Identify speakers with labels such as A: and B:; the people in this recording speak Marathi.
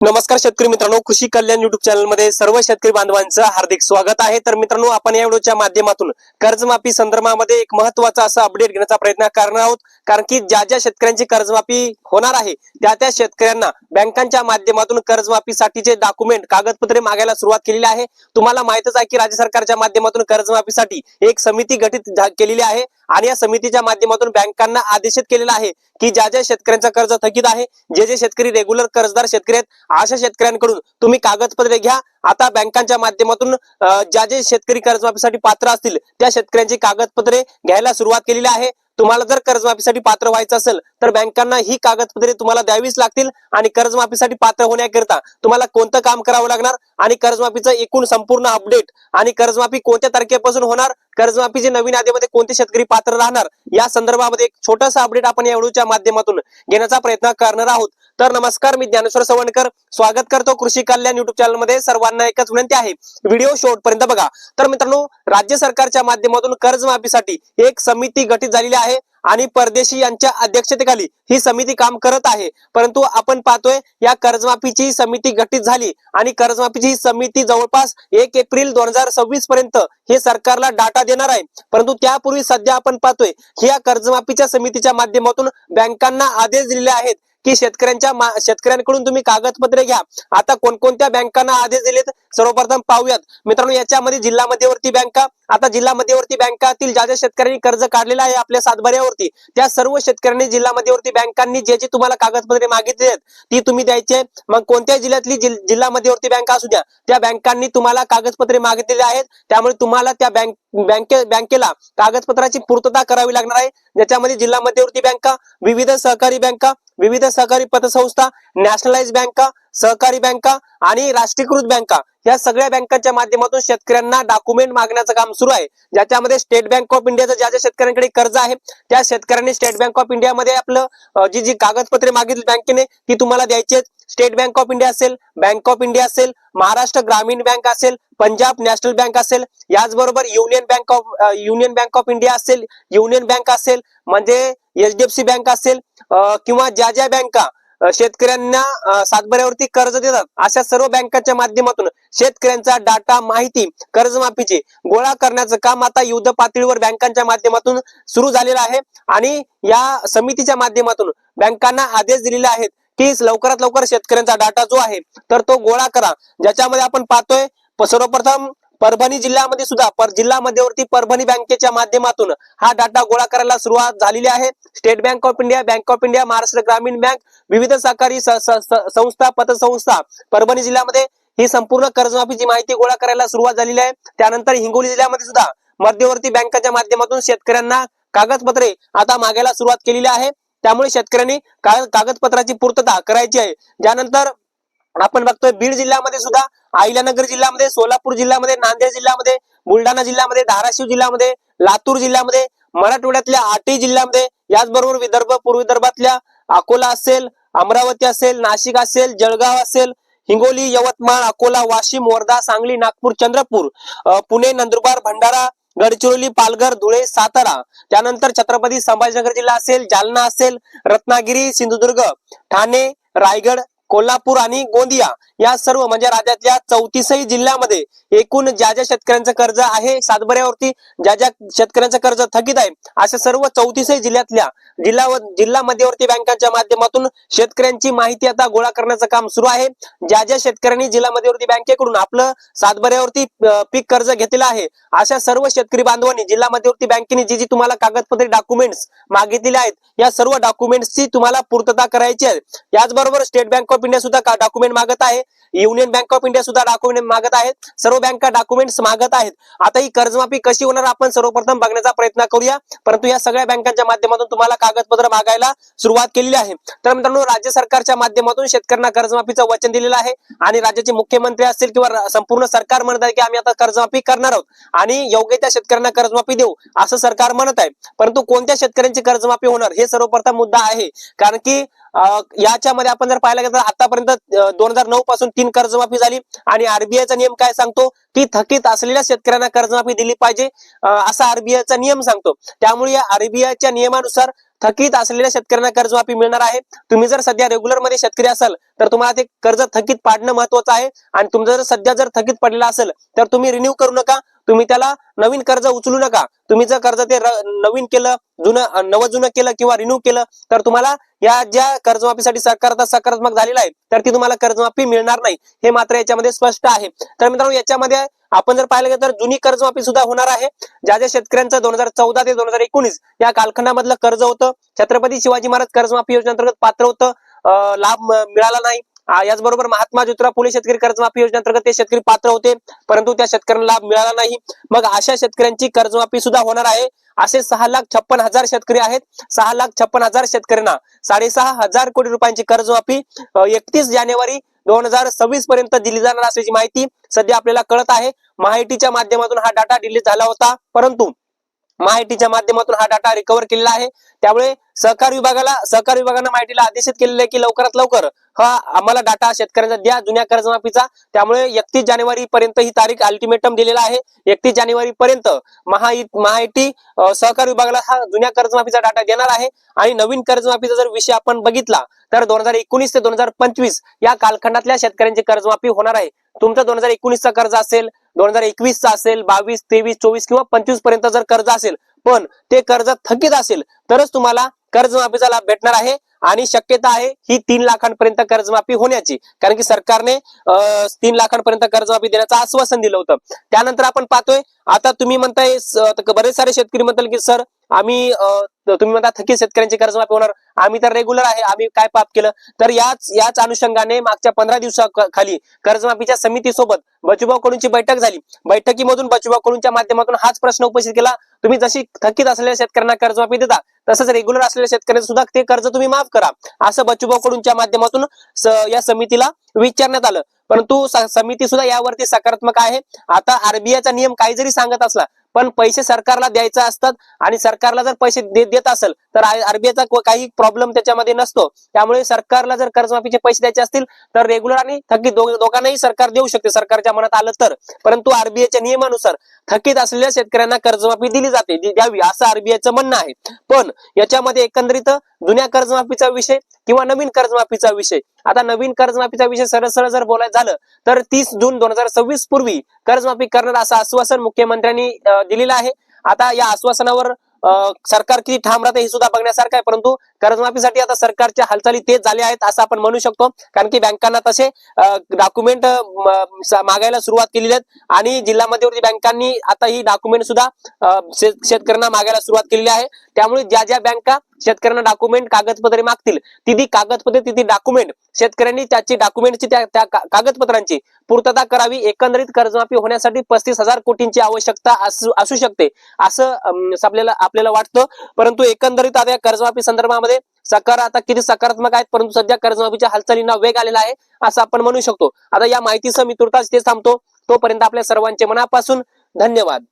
A: नमस्कार शेतकरी मित्रांनो कृषी कल्याण युट्यूब चॅनलमध्ये सर्व शेतकरी बांधवांचं हार्दिक स्वागत आहे. तर मित्रांनो आपण या व्हिडिओच्या माध्यमातून कर्जमाफी संदर्भामध्ये एक महत्त्वाचा असा अपडेट घेण्याचा प्रयत्न करणार आहोत. कारण की ज्या ज्या शेतकऱ्यांची कर्जमाफी होणार आहे त्या त्या शेतकऱ्यांना बँकांच्या माध्यमातून कर्जमाफीसाठीचे डॉक्युमेंट कागदपत्रे मागायला सुरुवात केलेली आहे. तुम्हाला माहितच आहे की राज्य सरकारच्या माध्यमातून कर्जमाफीसाठी एक समिती गठीत केलेली आहे आणि या समितीच्या माध्यमातून बँकांना आदेशित केलेला आहे की ज्या ज्या शेतकऱ्यांचं कर्ज थकीत आहे जे जे शेतकरी रेग्युलर कर्जदार शेतकरी आहेत अशा शेतकऱ्यांकडून तुम्ही कागदपत्रे घ्या. आता बँकांच्या माध्यमातून ज्या जे शेतकरी कर्जमाफीसाठी पात्र असतील त्या शेतकऱ्यांची कागदपत्रे घ्यायला सुरुवात केलेली आहे. तुम्हाला जर कर्जमाफीसाठी पात्र व्हायचं असेल तर बँकांना ही कागदपत्रे तुम्हाला द्यावीच लागतील आणि कर्जमाफीसाठी पात्र होण्याकरिता तुम्हाला कोणतं काम करावं लागणार? आणि कर्जमाफीचं एकूण संपूर्ण अपडेट आणि कर्जमाफी कोणत्या तारखेपासून होणार? कर्जमाफीचे नवीन यादीमध्ये कोणते शेतकरी पात्र राहणार? या संदर्भामध्ये एक छोटासा अपडेट आपण या व्हिडिओच्या माध्यमातून घेण्याचा प्रयत्न करणार आहोत. तर नमस्कार मी ज्ञानेश्वर सवणकर. स्वागत करतो कृषी कल्याण युट्यूब चॅनलमध्ये. सर्वांना एकच विनंती आहे. व्हिडिओ शेवट पर्यंत बघा. तर मित्रांनो राज्य सरकारच्या माध्यमातून कर्जमाफीसाठी एक समिती गठीत झालेली आहे आणि परदेशी यांच्या अध्यक्षतेखाली ही समिती काम करत आहे. परंतु आपण पाहतोय या कर्जमाफीची समिती गठीत झाली आणि कर्जमाफीची समिती जवळपास एक एप्रिल दोन हजार सव्वीस पर्यंत हे सरकारला डाटा देणार आहे. परंतु त्यापूर्वी सध्या आपण पाहतोय या कर्जमाफीच्या समितीच्या माध्यमातून बँकांना आदेश दिलेले आहेत. की शेतकऱ्यांच्या शेतकऱ्यांकडून तुम्ही कागदपत्रे घ्या. आता कोणकोणत्या बँकांना आदेश दिलेत सर्वप्रथम पाहूयात. मित्रांनो याच्यामध्ये जिल्हा मध्यवर्ती बँका आता जिल्हा मध्यवर्ती बँकातील ज्या ज्या शेतकऱ्यांनी कर्ज काढलेलं आहे आपल्या सातबाऱ्यावरती त्या सर्व शेतकऱ्यांनी जिल्हा मध्यवर्ती बँकांनी जे जे तुम्हाला कागदपत्रे मागितले आहेत ती तुम्ही द्यायची. मग कोणत्या जिल्ह्यातली जिल्हा मध्यवर्ती बँका असू द्या त्या बँकांनी तुम्हाला कागदपत्रे मागितलेली आहेत. त्यामुळे तुम्हाला त्या बँक बँके बँकेला कागदपत्राची पूर्तता करावी लागणार आहे. ज्याच्यामध्ये जिल्हा मध्यवर्ती बँका विविध सहकारी बँका विविध सहकारी पतसंस्था नॅशनलाइज बँका सहकारी बँका आणि राष्ट्रीयकृत बँका या सगळ्या बँकांच्या माध्यमातून शेतकऱ्यांना डॉक्युमेंट मागण्याचं काम सुरू आहे. ज्याच्यामध्ये स्टेट बँक ऑफ इंडियाचं ज्या ज्या शेतकऱ्यांकडे कर्ज आहे त्या शेतकऱ्यांनी स्टेट बँक ऑफ इंडियामध्ये आपलं जी जी कागदपत्रे मागितली बँकेने ती तुम्हाला द्यायची आहेत. स्टेट बँक ऑफ इंडिया असेल बँक ऑफ इंडिया असेल महाराष्ट्र ग्रामीण बँक असेल पंजाब नॅशनल बँक असेल याचबरोबर Union Bank of Union Bank of India असेल युनियन बँक असेल म्हणजे एचडीएफसी बँक असेल किंवा ज्या ज्या बँका शेतकऱ्यांना सातबऱ्यावरती सातबाऱ्यावरती कर्ज देतात अशा सर्व बँकांच्या माध्यमातून शेतकऱ्यांचा डाटा माहिती कर्जमाफीची गोळा करण्याचं काम आता युद्ध पातळीवर बँकांच्या माध्यमातून सुरू झालेलं आहे. आणि या समितीच्या माध्यमातून बँकांना आदेश दिलेले आहेत की लवकरात लवकर शेतकऱ्यांचा डाटा जो आहे तर तो गोळा करा. ज्याच्यामध्ये आपण पाहतोय सर्वप्रथम परभणी जिल्ह्यामध्ये सुद्धा पर जिल्हा मध्यवर्ती परभणी बँकेच्या माध्यमातून हा डाटा गोळा करायला सुरुवात झालेली आहे. State Bank of India Bank of India Maharashtra Gramin Bank विविध सहकारी संस्था पतसंस्था परभणी जिल्ह्यामध्ये ही संपूर्ण कर्जमाफीची माहिती गोळा करायला सुरुवात झालेली आहे. त्यानंतर हिंगोली जिल्ह्यामध्ये सुद्धा मध्यवर्ती बँकाच्या माध्यमातून शेतकऱ्यांना कागदपत्रे आता मागायला सुरुवात केलेली आहे. त्यामुळे शेतकऱ्यांनी कागदपत्राची पूर्तता करायची आहे. ज्यानंतर आपण बघतोय बीड जिल्ह्यामध्ये सुद्धा अहिल्यानगर जिल्ह्यामध्ये सोलापूर जिल्ह्यामध्ये नांदेड जिल्ह्यामध्ये बुलढाणा जिल्ह्यामध्ये धाराशिव जिल्ह्यामध्ये लातूर जिल्ह्यामध्ये मराठवाड्यातल्या आठही जिल्ह्यामध्ये याचबरोबर विदर्भ पूर्व विदर्भातल्या अकोला असेल अमरावती असेल नाशिक असेल जळगाव असेल हिंगोली यवतमाळ अकोला वाशिम वर्धा सांगली नागपूर चंद्रपूर पुणे नंदुरबार भंडारा गडचिरोली पालघर धुळे सातारा. त्यानंतर छत्रपती संभाजीनगर जिल्हा असेल जालना असेल रत्नागिरी सिंधुदुर्ग ठाणे रायगड कोल्हापूर आणि गोंदिया या सर्व म्हणजे राज्यातल्या चौतीसही जिल्ह्यामध्ये एकूण ज्या ज्या शेतकऱ्यांचं कर्ज आहे सातबऱ्यावरती ज्या ज्या शेतकऱ्यांचं कर्ज थकीत आहे अशा सर्व चौतीसही जिल्ह्यातल्या जिल्हा जिल्हा मध्यवर्ती बँकांच्या माध्यमातून शेतकऱ्यांची माहिती आता गोळा करण्याचं काम सुरू आहे. ज्या ज्या शेतकऱ्यांनी जिल्हा मध्यवर्ती बँकेकडून आपलं सातबऱ्यावरती पीक कर्ज घेतलेलं आहे अशा सर्व शेतकरी बांधवांनी जिल्हा मध्यवर्ती बँकेने जी जी तुम्हाला कागदपत्रे डॉक्युमेंट्स मागितलेले आहेत या सर्व डॉक्युमेंट्सची तुम्हाला पूर्तता करायची आहे. याचबरोबर स्टेट बँक ऑफ इंडिया सुद्धा डॉक्युमेंट मागत आहे? युनियन बँक ऑफ इंडिया सुद्धा डॉक्युमेंट मागत आहेत. सर्व बँका डॉक्युमेंट्स मागत आहेत. आता ही कर्जमाफी कशी होणार आपण सर्वप्रथम बघण्याचा प्रयत्न करूया. परंतु या सगळ्या बँकांच्या माध्यमातून तुम्हाला कागदपत्र मागायला सुरुवात केलेली आहे. तर मित्रांनो राज्य सरकारच्या माध्यमातून शेतकऱ्यांना कर्जमाफीचं वचन दिलेलं आहे. आणि राज्याचे मुख्यमंत्री असतील किंवा संपूर्ण सरकार म्हणत आहे की आम्ही आता कर्जमाफी करणार आहोत. आणि योग्य त्या शेतकऱ्यांना कर्जमाफी देऊ असं सरकार म्हणत आहे. परंतु कोणत्या शेतकऱ्यांची कर्जमाफी होणार? हे सर्वप्रथम मुद्दा आहे. कारण की याच्यामध्ये आपण जर पाहायला गेलं तर आतापर्यंत दोन हजार नऊ पासून तीन कर्जमाफी झाली आणि आरबीआयचा नियम काय सांगतो? की थकीत असलेल्या शेतकऱ्यांना कर्जमाफी दिली पाहिजे असा आरबीआयचा नियम सांगतो. त्यामुळे या आरबीआयच्या नियमानुसार थकीत असलेल्या शेतकऱ्यांना कर्जमाफी मिळणार आहे. तुम्ही जर सध्या रेग्युलरमध्ये शेतकरी असाल तर तुम्हाला ते कर्ज थकीत पाडणं महत्वाचं आहे. आणि तुमचं जर सध्या जर थकीत पडलेलं असेल तर तुम्ही रिन्यू करू नका. तुम्ही त्याला नवीन कर्ज उचलू नका. तुम्ही जर कर्ज ते नवीन केलं जुनं नवं जुनं केलं किंवा रिन्यू केलं तर तुम्हाला या ज्या कर्जमाफीसाठी सरकार आता सकारात्मक झालेला आहे तर ती तुम्हाला कर्जमाफी मिळणार नाही. हे मात्र याच्यामध्ये स्पष्ट आहे. तर मित्रांनो याच्यामध्ये आपण जर पाहिलं गेलं तर जुनी कर्जमाफी सुद्धा होणार आहे. ज्या ज्या शेतकऱ्यांचं दोन हजार चौदा ते दोन हजार एकोणीस या कालखंडामधलं कर्ज होतं. छत्रपती शिवाजी महाराज कर्जमाफी योजनेअंतर्गत पात्र होतं. लाभ मिळाला नाही. याचबरोबर महात्मा ज्योतिराव फुले शेतकरी कर्जमाफी योजनेअंतर्गत ते शेतकरी पात्र होते परंतु त्या शेतकऱ्यांना लाभ मिळाला नाही. मग अशा शेतकऱ्यांची कर्जमाफी सुद्धा होणार आहे. असे सहा लाख छप्पन हजार शेतकरी आहेत. सहा लाख छप्पन हजार शेतकऱ्यांना साडेसहा हजार कोटी रुपयांची कर्जमाफी एकतीस जानेवारी दोन हजार सव्वीस पर्यंत दिली जाणार असल्याची माहिती सध्या आपल्याला कळत आहे. माहितीच्या माध्यमातून हा डाटा डिलीट झाला होता परंतु माहितीच्या माध्यमातून हा डाटा रिकव्हर केलेला आहे. त्यामुळे सहकार विभागाला सहकार विभागानं माहितीला आदेशित केलेलं आहे की लवकरात लवकर हा आम्हाला डाटा शेतकऱ्यांचा द्या जुन्या कर्जमाफीचा. त्यामुळे एकतीस जानेवारी पर्यंत ही तारीख अल्टिमेटम दिलेला आहे. एकतीस जानेवारी पर्यंत महाई महाआयटी सहकार विभागाला हा जुन्या कर्जमाफीचा डाटा देणार आहे. आणि नवीन कर्जमाफीचा जर विषय आपण बघितला तर दोन हजार एकोणीस ते दोन हजार पंचवीस या कालखंडातल्या शेतकऱ्यांची कर्जमाफी होणार आहे. तुमचा दोन हजार एकोणीसचा कर्ज असेल दोन हजार एकवीसचा असेल बावीस तेवीस चोवीस किंवा पंचवीसपर्यंत जर कर्ज असेल पण ते कर्ज थकीत असेल तरच तुम्हाला कर्जमाफीचा लाभ भेटणार आहे आणि शक्यता आहे ही तीन लाखांपर्यंत कर्जमाफी होण्याची. कारण की सरकारने अं, तीन लाखांपर्यंत कर्जमाफी देण्याचं आश्वासन दिलं होतं. त्यानंतर आपण पाहतोय आता तुम्ही म्हणताय बरेच सारे शेतकरी म्हणताल की सर आम्ही अं, तुम्ही म्हणता थकीत शेतकऱ्यांची कर्जमाफी होणार. आम्ही तर रेग्युलर आहे आम्ही काय पाप केलं? तर याच याच अनुषंगाने मागच्या पंधरा दिवसाखाली कर्जमाफीच्या समितीसोबत बचूभाऊ कडूंची बैठक झाली. बैठकीमधून बचूभाऊ कडूंच्या माध्यमातून हाच प्रश्न उपस्थित केला. तुम्ही जशी थकीत असलेल्या शेतकऱ्यांना कर्जमाफी देता तसंच रेग्युलर असलेल्या शेतकऱ्यांना सुद्धा ते कर्ज तुम्ही माफ करा असं बचूभाऊ कडूंच्या माध्यमातून या समितीला विचारण्यात आलं. परंतु समिती सुद्धा यावरती सकारात्मक आहे. आता आरबीआयचा नियम काही जरी सांगत असला पण पैसे सरकारला द्यायचं असतात आणि सरकारला जर पैसे देत असेल तर आरबीआयचा काही प्रॉब्लेम त्याच्यामध्ये नसतो. त्यामुळे सरकारला जर कर्जमाफीचे पैसे द्यायचे असतील तर रेग्युलर आणि थकीत दोघांनाही सरकार देऊ शकते. सरकारच्या मनात आलं तर. परंतु आरबीआयच्या नियमानुसार थकीत असलेल्या शेतकऱ्यांना कर्जमाफी दिली जाते द्यावी असं आरबीआयचं म्हणणं आहे. पण याच्यामध्ये एकंदरीत जुन्या कर्जमाफीचा विषय किंवा नवीन कर्जमाफीचा विषय. आता नवीन कर्जमाफीचा विषय सरळ सरळ जर बोलायचं झालं तर तीस जून दोन हजार सव्वीस पूर्वी कर्जमाफी करणार असं आश्वासन मुख्यमंत्र्यांनी दिलेलं आहे. आता या आश्वासनावर सरकार किती ठाम राहते हे सुद्धा बघण्यासारखं आहे. परंतु कर्जमाफीसाठी आता सरकारच्या हालचाली तेच झाले आहेत असं आपण म्हणू शकतो. कारण की बँकांना तसे डॉक्युमेंट मागायला सुरुवात केलेली आहेत. आणि जिल्हा मध्यवर्ती बँकांनी आता ही डॉक्युमेंट सुद्धा शेत- शेतकऱ्यांना मागायला सुरुवात केलेली आहे. त्यामुळे ज्या ज्या बँका शेतकऱ्यांना डॉक्युमेंट कागदपत्रे मागतील. तिथी कागदपत्रे तिथे डॉक्युमेंट शेतकऱ्यांनी त्याची डॉक्युमेंटची त्या त्या कागदपत्रांची पूर्तता करावी एकंदरीत कर्जमाफी होण्यासाठी पस्तीस हजार कोटींची आवश्यकता असू शकते. असं आपल्याला आपल्याला वाटतं. परंतु एकंदरीत आता या कर्जमाफी संदर्भामध्ये सकार आता किती सकारात्मक आहेत परंतु सध्या कर्जमाफीच्या हालचालींना वेग आलेला आहे असं आपण म्हणू शकतो. आता या माहितीसह मी तुर्तास ते थांबतो. तोपर्यंत आपल्या सर्वांचे मनापासून धन्यवाद.